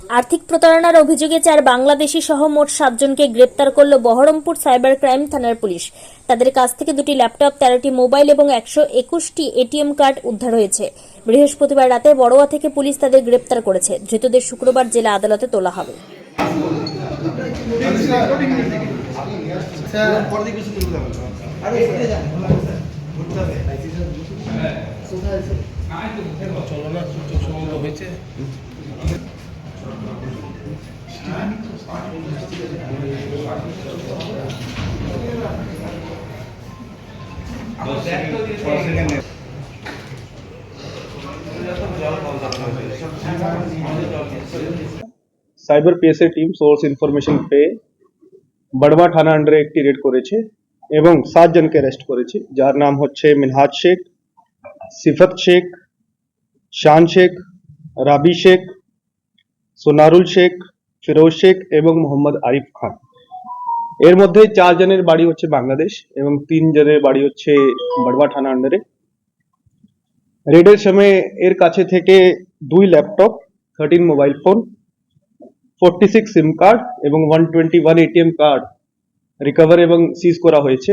আর্থিক প্রতারণার অভিযোগে চার বাংলাদেশি সহ মোট সাতজনকে গ্রেপ্তার করল বহরমপুর সাইবার ক্রাইম থানার পুলিশ তাদের কাছ থেকে দুটি ল্যাপটপ তেরোটি মোবাইল এবং একশো একুশটি এটিএম কার্ড উদ্ধার হয়েছে বৃহস্পতিবার রাতে বড়োয়া থেকে পুলিশ তাদের গ্রেপ্তার করেছে ধৃতদের শুক্রবার জেলা আদালতে তোলা হবে সুযোগ সুবিধা হয়েছে cyber PSA team source information পেয়ে বড়বা থানা আন্ডারে একটি রেড করেছে এবং সাতজনকে অ্যারেস্ট করেছে যার নাম হচ্ছে মিনহাজ শেখ সিফত শেখ শান শেখ রাবি শেখ সোনারুল শেখ ফিরোজ শেখ এবং মোহাম্মদ আরিফ খান। এর মধ্যে চারজনের বাড়ি হচ্ছে বাংলাদেশ এবং তিনজনের বাড়ি হচ্ছে বড়বা থানা আন্ডারে রেডের সময় এর কাছে থেকে দুই laptop thirteen mobile phone forty six SIM card এবং one twenty one ATM card recover এবং সিজ করা হয়েছে।